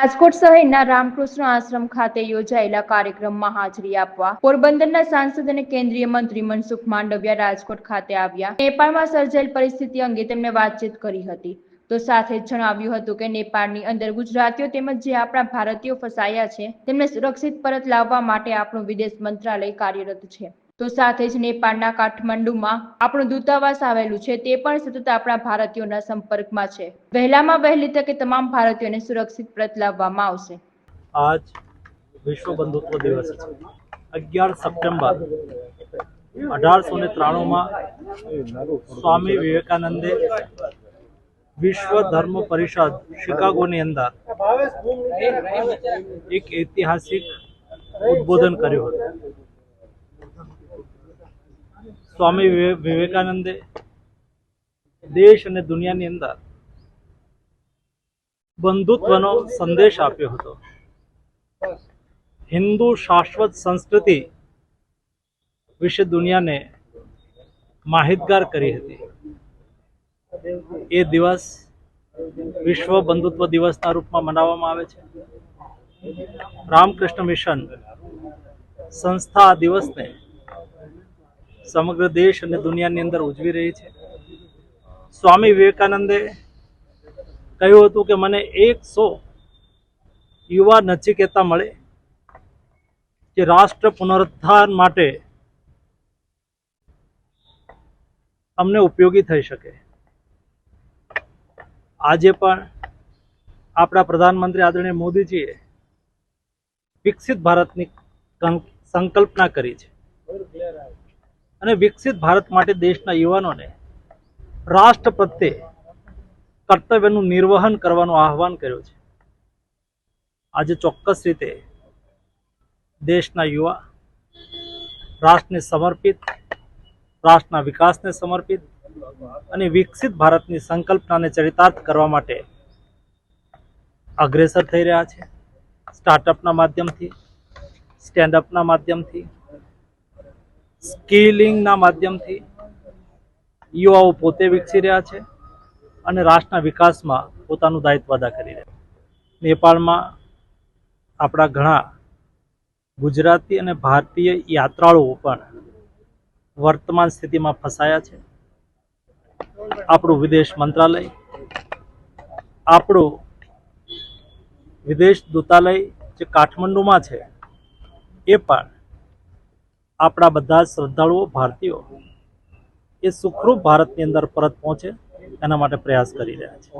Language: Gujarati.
રાજકોટ શહેરના રામકૃષ્ણ આશ્રમ ખાતે યોજાયેલા કાર્યક્રમમાં હાજરી આપવા પોરબંદરના સાંસદ અને કેન્દ્રીય મંત્રી મનસુખ માંડવિયા રાજકોટ ખાતે આવ્યા. નેપાળમાં સર્જાયેલ પરિસ્થિતિ અંગે તેમણે વાતચીત કરી હતી. તો સાથે જણાવ્યું હતું કે નેપાળની અંદર ગુજરાતીઓ તેમજ જે આપણા ભારતીયો ફસાયા છે, તેમને સુરક્ષિત પરત લાવવા માટે આપણું વિદેશ મંત્રાલય કાર્યરત છે. તો સાથે જ નેપાળના કાઠમંડુમાં આપણું દૂતાવાસ આવેલું છે, તે પણ સતત આપણા ભારતીયોના સંપર્કમાં છે. વહેલામાં વહેલી તકે તમામ ભારતીયોને સુરક્ષિત પ્રત લાવવામાં આવશે. આજ વિશ્વ બંધુત્વ દિવસ છે. અગિયાર સપ્ટેમ્બર અઢારસો ને ત્રાણુંમાં સ્વામી વિવેકાનંદે વિશ્વ ધર્મ પરિષદ શિકાગોની અંદર એક ઐતિહાસિક ઉદ્બોધન કર્યું હતું. સ્વામી વિવેકાનંદે દેશ અને દુનિયાની અંદર બંધુત્વનો સંદેશ આપ્યો હતો. હિન્દુ શાશ્વત સંસ્કૃતિ વિશે દુનિયાને માહિતગાર કરી હતી. એ દિવસ વિશ્વ બંધુત્વ દિવસના રૂપમાં મનાવવામાં આવે છે. રામકૃષ્ણ મિશન સંસ્થા આ દિવસને સમગ્ર દેશ અને દુનિયાની અંદર ઉજવી રહી છે. સ્વામી વિવેકાનંદે કહ્યું હતું કે મને એકસો યુવા નચિકેતા મળે જે રાષ્ટ્ર પુનરુદ્ધાર માટે અમને ઉપયોગી થઈ શકે. આજે પણ આપણા પ્રધાનમંત્રી આદરણીય મોદીજીએ વિકસિત ભારતની સંકલ્પના કરી છે. અને વિકસિત ભારત માટે દેશના યુવાનોને રાષ્ટ્ર પ્રત્યે કર્તવ્યનું નિર્વહન કરવાનું આહવાન કર્યું છે. આજે ચોક્કસ રીતે દેશના યુવા રાષ્ટ્રને સમર્પિત, રાષ્ટ્રના વિકાસને સમર્પિત અને વિકસિત ભારતની સંકલ્પનાને ચરિતાર્થ કરવા માટે અગ્રેસર થઈ રહ્યા છે. સ્ટાર્ટઅપના માધ્યમથી, સ્ટેન્ડઅપના માધ્યમથી સ્કિલિંગના માધ્યમથી યુવાઓ પોતે વિકસી રહ્યા છે અને રાષ્ટ્રના વિકાસમાં પોતાનું દાયિત્વ અદા કરી રહ્યા નેપાળમાં આપણા ઘણા ગુજરાતી અને ભારતીય યાત્રાળુઓ પણ વર્તમાન સ્થિતિમાં ફસાયા છે. આપણું વિદેશ મંત્રાલય, આપણું વિદેશ દૂતાલય જે કાઠમંડુમાં છે, એ પણ આપણા બધા શ્રદ્ધાળુઓ, ભારતીયો એ સુખરૂપ ભારતની અંદર પરત પહોંચે, એના માટે પ્રયાસ કરી રહ્યા છે.